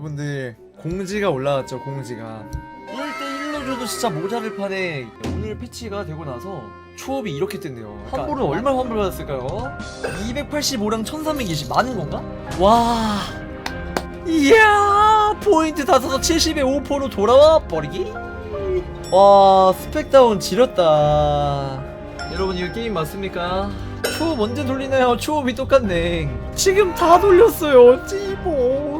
여러분들 공지가 올라왔죠 공지가 1대1로 줘도 진짜 모자를 파네 오늘 패치가 되고 나서 추업이 이렇게 뜬대요 환불은 얼마 환불 받았을까요? 285랑 1320 많은 건가? 와 이야 포인트 다 써서 70에 5%로 돌아와 버리기? 와 스펙다운 지렸다 여러분 이거 게임 맞습니까? 추업 언제 돌리나요? 추업이 똑같네 지금 다 돌렸어요 찌볼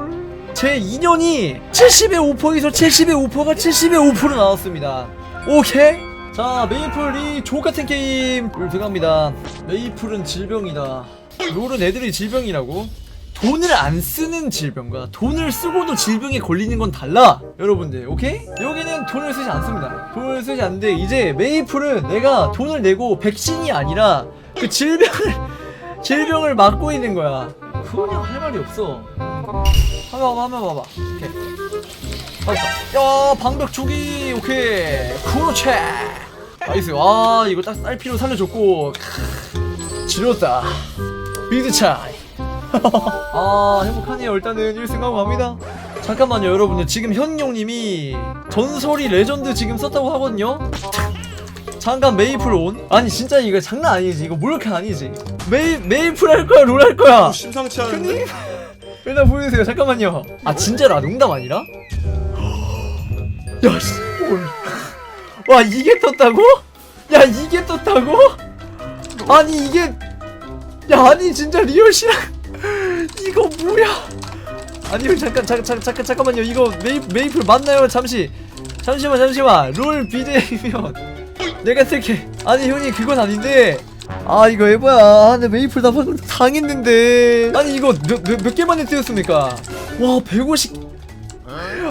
제 인연이 70에 5%에서 70에 5%가 70에 5% 나왔습니다. 오케이. 자 메이플 이 족같은 게임 들어갑니다. 메이플은 질병이다. 롤은 애들이 질병이라고? 돈을 안 쓰는 질병과 돈을 쓰고도 질병에 걸리는 건 달라 여러분들. 오케이? 여기는 돈을 쓰지 않습니다. 돈을 쓰지 않는데 이제 메이플은 내가 돈을 내고 백신이 아니라 그 질병을 질병을 막고 있는 거야. 그냥 할 말이 없어 한 번 봐봐 한 번 봐봐. 오케이. 맞다 야 방벽 주기. 오케이. 그렇지. 나이스. 와 이거 딱 쌀피로 살려줬고. 크, 지렸다. 미드 차이. 아 행복하네요. 일단은 1승하고 갑니다. 잠깐만요 여러분들 지금 현용님이 전설이 레전드 지금 썼다고 하거든요. 잠깐 메이플 온? 아니 진짜 이거 장난 아니지. 이거 몰카 아니지. 메이, 메이플 할 거야 롤 할 거야. 심상치 않은데? 일단 보여주세요. 잠깐만요. 아 진짜로? 농담 아니라? 야 씨발 와 이게 떴다고? 야 이게 떴다고? 아니 이게 야 아니 진짜 리얼 실화 이거 뭐야? 아니 형 잠깐 잠깐 잠깐 잠깐 잠깐만요. 이거 메이, 메이플 맞나요? 잠시 잠시만 잠시만. 롤 BJ면 내가 쓸게. 아니 형님 그건 아닌데 아 이거 에바야. 근데 메이플 나 방금 당했는데. 아니 이거 몇, 몇, 몇 개만에 뜨였습니까? 와 150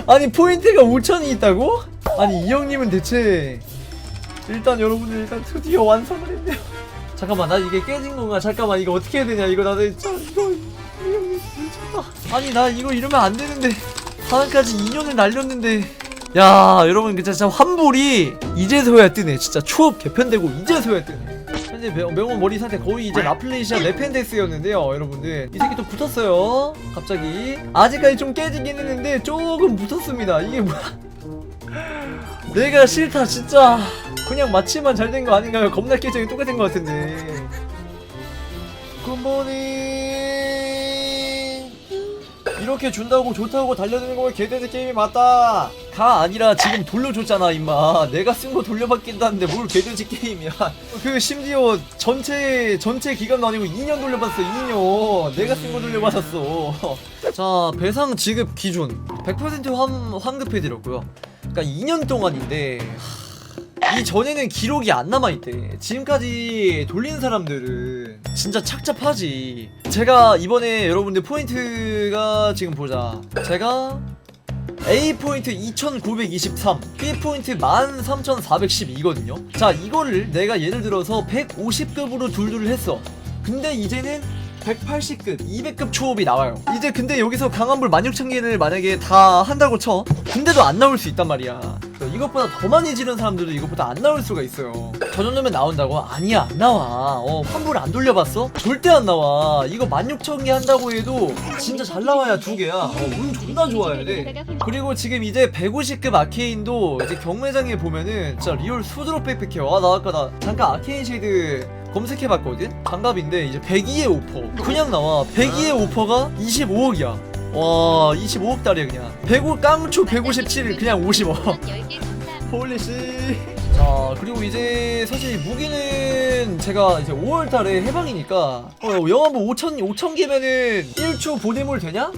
아니 포인트가 5천이 있다고? 아니 이 형님은 대체 일단 여러분들 일단 드디어 완성을 했네요. 잠깐만 나 이게 깨진 건가? 잠깐만 이거 어떻게 해야 되냐? 이거 나도 진짜 이거 미쳤다 아니 나 이거 이러면 안 되는데. 하나까지 2년을 날렸는데. 야 여러분 진짜, 진짜 환불이 이제서야 뜨네. 진짜 추업 개편되고 이제서야 뜨네 현재 명- 명원 머리 상태 거의 이제 라플레이시아 레펜데스였는데요 여러분들. 이 새끼 또 붙었어요. 갑자기. 아직까지 좀 깨지긴 했는데 조금 붙었습니다. 이게 뭐야? 내가 싫다 진짜. 그냥 마치만 잘 된 거 아닌가요? 겁나 깨정이 똑같은 거 같은데. 굿모닝 이렇게 준다고 좋다고 달려드는 거면 개돼지 게임이 맞다. 가 아니라 지금 돌려줬잖아 임마. 내가 쓴 거 돌려받긴다는데 뭘 개돼지 게임이야. 그 심지어 전체 전체 기간도 아니고 2년 돌려받았어 2년 내가 쓴 거 돌려받았어. 자 배상 지급 기준. 100% 환, 환급해드렸고요. 그러니까 2년 동안인데 이 전에는 기록이 안 남아있대. 지금까지 돌린 사람들은 진짜 착잡하지. 제가 이번에 여러분들 포인트가 지금 보자. 제가 A 포인트 2923, B 포인트 13412거든요. 자, 이거를 내가 예를 들어서 150급으로 둘둘을 했어. 근데 이제는 180급, 200급 초업이 나와요. 이제 근데 여기서 강한불 16,000개를 만약에 다 한다고 쳐. 근데도 안 나올 수 있단 말이야. 이것보다 더 많이 지른 사람들도 이것보다 안 나올 수가 있어요. 저 정도면 나온다고? 아니야, 안 나와. 어, 환불 안 돌려봤어? 절대 안 나와. 이거 16,000개 한다고 해도 진짜 잘 나와야 두 개야. 어, 운 존나 좋아야 돼. 그리고 지금 이제 150급 아케인도 이제 경매장에 보면은 진짜 리얼 수두로 빽빽해. 와, 나 아까 나 잠깐 아케인 쉐이드 검색해봤거든? 장갑인데 이제 102의 오퍼 그냥 나와 102의 오퍼가 25억이야 와 25억 달이야 그냥. 105 깡초 157일 그냥 50억 홀리씨. 자 그리고 이제 사실 무기는 제가 이제 5월달에 해방이니까 어 영화부 5천 5천 개면은 1초 보대물 되냐?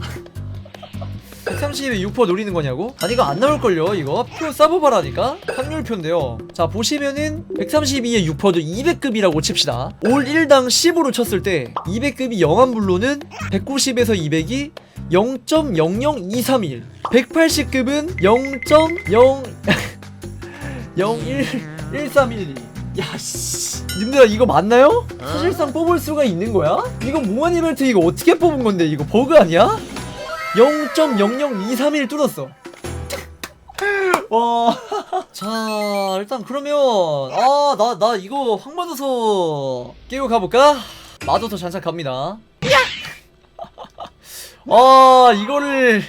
130에 6% 노리는 거냐고? 아니 이거 안 나올걸요 이거? 표 싸봐봐라니까? 확률표인데요. 자 보시면은 132에 6%도 200급이라고 칩시다. 올 1당 10으로 쳤을 때 200급이 영암불로는 190에서 200이 0.00231 180급은 0.0 011312 야씨. 님들아 이거 맞나요? 사실상 뽑을 수가 있는 거야? 이거 몽환 이벤트 이거 어떻게 뽑은 건데? 이거 버그 아니야? 0.00231 뚫었어. 와. 자, 일단 그러면 아, 나 나 이거 황 받아서 깨고 가 볼까? 마도서 잔뜩 갑니다. 아, 이거를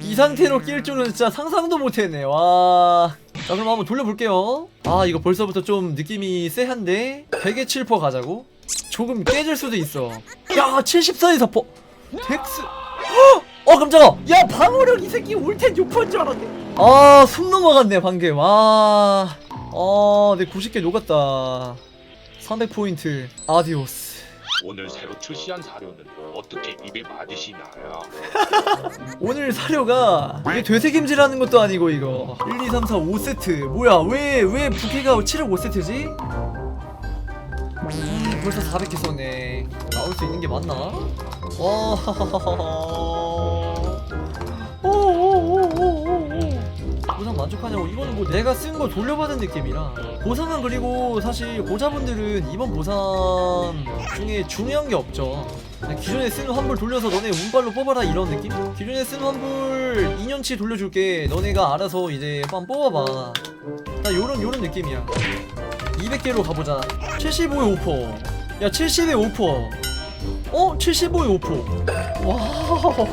이 상태로 낄 줄은 진짜 상상도 못 했네 와. 자 그럼 한번 돌려 볼게요 아 이거 벌써부터 좀 느낌이 쎄한데 100에 7% 가자고? 조금 깨질 수도 있어 야 74에서 퍼 덱스 헉! 어 깜짝아. 야 방어력 이 새끼 올텐 6%인 줄 알았네. 아 숨 넘어갔네 방금. 아아내 90개 녹았다. 300포인트. 아디오스. 오늘 새로 출시한 사료는 어떻게 입에 맞으시나요? 오늘 사료가 이게 되새김질하는 것도 아니고 이거. 1, 2, 3, 4, 5세트. 뭐야 왜왜 부캐가 7억 5세트지? 음, 벌써 400개 썼네. 나올 수 있는 게 맞나? 와 보상 만족하냐고 이거는 뭐 내가 쓴거 돌려받은 느낌이라 보상은 그리고 사실 고자분들은 이번 보상 중에 중요한 게 없죠 기존에 쓴 환불 돌려서 너네 운빨로 뽑아라 이런 느낌? 기존에 쓴 환불 2년치 돌려줄게 너네가 알아서 이제 한번 뽑아봐 나 요런 요런 느낌이야 200개로 가보자 75에 5%야 70에 5% 어? 75에 5%. 와우.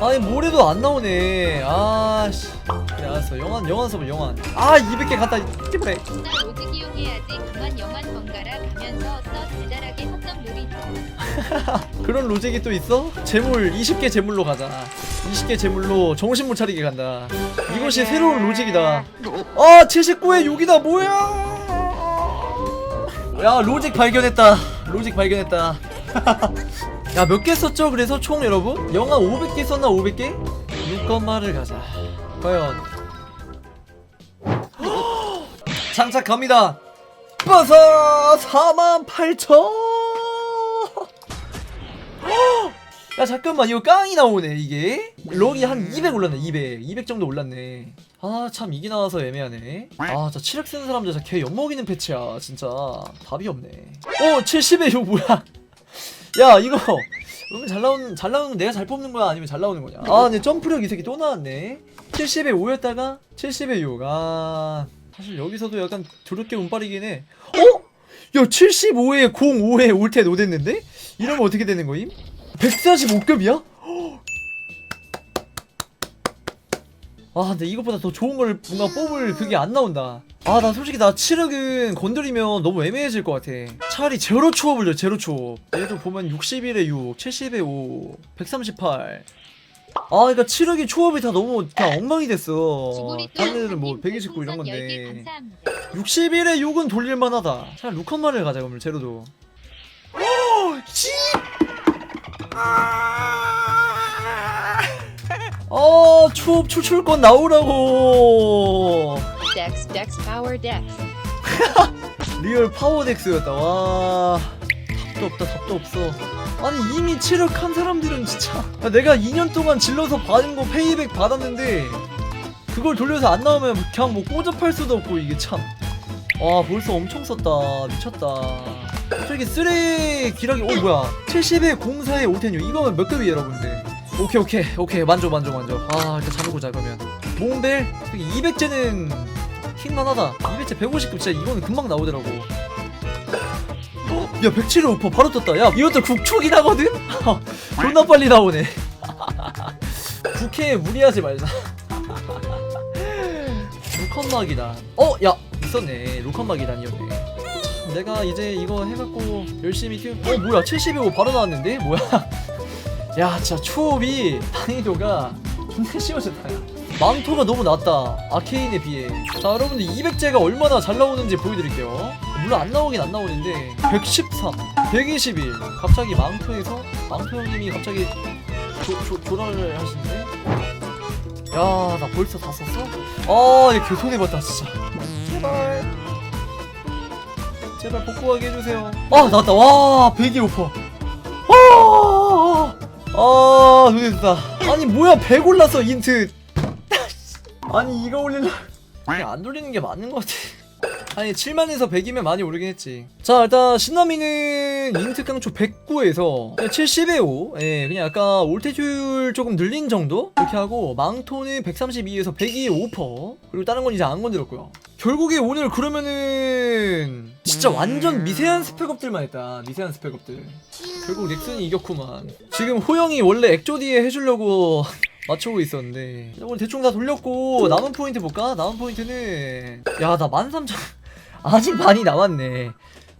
아니 뭐래도 안 나오네. 아씨. 그래 알았어. 영환 영환 써봐 영환. 아 200개 갔다. 찌뿌래. 나 로직 이 용해야지 그만 영환 번갈아 가면서 써 달달하게 허점 놀이터 그런 로직이 또 있어? 재물 20개 재물로 가자. 20개 재물로 정신 못 차리게 간다. 이것이 새로운 로직이다. 아 79에 6이다 뭐야? 야 로직 발견했다. 로직 발견했다. 야 몇 개 썼죠? 그래서 총 여러분? 영화 500개 썼나 500개? 6건마를 가자. 과연. 장착 갑니다. 버섯 4만 8천. 야 잠깐만 이거 깡이 나오네 이게. 럭이 한 200 올랐네 200 200 정도 올랐네. 아 참 이게 나와서 애매하네. 아저 7억 쓰는 사람들 진짜 개 엿먹이는 패치야 진짜. 답이 없네. 오 70에 이거 뭐야? 야 이거 그러면 잘 나오는 잘 나오는 내가 잘 뽑는 거야 아니면 잘 나오는 거냐 아 근데 점프력 이 새끼 또 나왔네 70에 5였다가 70에 6 아 사실 여기서도 약간 더럽게 운빨이긴 해 어? 야 75에 05에 올텐 5 됐는데? 이러면 어떻게 되는 거임? 145급이야? 아 근데 이것보다 더 좋은 걸 뭔가 뽑을 그게 안 나온다 아 나 솔직히 나 7흑은 건드리면 너무 애매해질 것 같아 차라리 제로 추업을 줘 제로 추업 얘도 보면 61에 6 70에 5 138 아, 그러니까 7억이 초업이 다 너무 다 엉망이 됐어. 다른 애들은 뭐 129 이런 10개 건데. 감사합니다 61에 6은 돌릴만 하다. 차라리 루컨만을 가자 그러면 제로도. 오, 씨. 어, 추업 추출권 나오라고. Dex Dex Dex 리얼 파워덱스였다. 와. 답도 없다. 답도 없어. 아니 이미 7억 한 사람들은 진짜 야, 내가 2년 동안 질러서 받은 거 페이백 받았는데 그걸 돌려서 안 나오면 그냥 뭐 꼬접할 수도 없고 이게 참. 와 벌써 엄청 썼다 미쳤다. 저기 쓰레 기락이 어 뭐야 70에 04에 5텐유 이거면 몇 급이에요 여러분들 오케이 오케이 오케이 만족 만족 만족 아 일단 잠보자 그러면 몽벨 200제는 킹만하다. 200제 150급 진짜 이거는 금방 나오더라고. 어? 야 107에 5% 바로 떴다. 야 이것도 국축이 나거든? 존나 빨리 나오네. 국회에 무리하지 말자. 루컨막이다. 어? 야 있었네. 루컨막이다니었네 참, 내가 이제 이거 해갖고 열심히 키우 어 뭐야 70에 5 바로 나왔는데? 뭐야? 야 진짜 추업이 난이도가 존나 쉬워졌다 야 망토가 너무 낮다 아케인에 비해 자 여러분들 200제가 얼마나 잘 나오는지 보여드릴게요 물론 안 나오긴 안 나오는데 113 121 갑자기 망토에서 망토 형님이 갑자기 조, 조, 조라를 하시는데 야 나 벌써 다 썼어? 아얘 개손해봤다 진짜 제발 제발 복구하게 해주세요 아 나왔다 와 102오퍼 아, 아, 눈에 다 아니 뭐야 100 올랐어 인트 아니 이거 올릴라. 안 돌리는 게 맞는 것 같아. 아니 7만에서 100이면 많이 오르긴 했지. 자 일단 신나미는 인트 깡초 109에서 70에 5 예, 그냥 약간 올테줄 조금 늘린 정도? 이렇게 하고 망토는 132에서 102에 5% 그리고 다른 건 이제 안 건드렸고요. 결국에 오늘 그러면은 진짜 완전 미세한 스펙업들만 했다. 미세한 스펙업들. 결국 넥슨이 이겼구만. 지금 호영이 원래 액조디에 해주려고 맞춰보고 있었는데. 오늘 대충 다 돌렸고 남은 포인트 볼까? 남은 포인트는 야 나 13,000 아직 많이 남았네.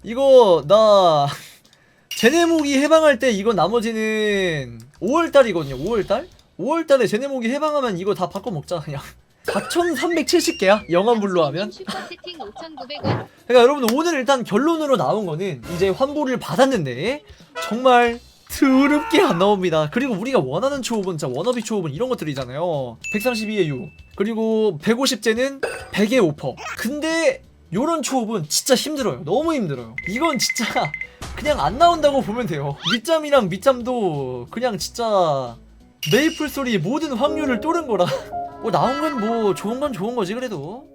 이거 나 제네모기 해방할 때 이거 나머지는 5월달이거든요 5월달? 5월달에 제네모기 해방하면 이거 다 바꿔 먹자 그냥. 4,370개야? 영암불로 하면? 슈퍼채팅 5,900원 그러니까 여러분 오늘 일단 결론으로 나온 거는 이제 환불을 받았는데 정말 더럽게 안 나옵니다. 그리고 우리가 원하는 초업은 진짜 워너비 초업은 이런 것들이잖아요. 132의 6 그리고 150제는 100의 오퍼. 근데 요런 초업은 진짜 힘들어요. 너무 힘들어요. 이건 진짜 그냥 안 나온다고 보면 돼요. 밑잠이랑 밑잠도 그냥 진짜 메이플 소리 모든 확률을 뚫은 거라. 뭐 나온 건 뭐 좋은 건 좋은 거지 그래도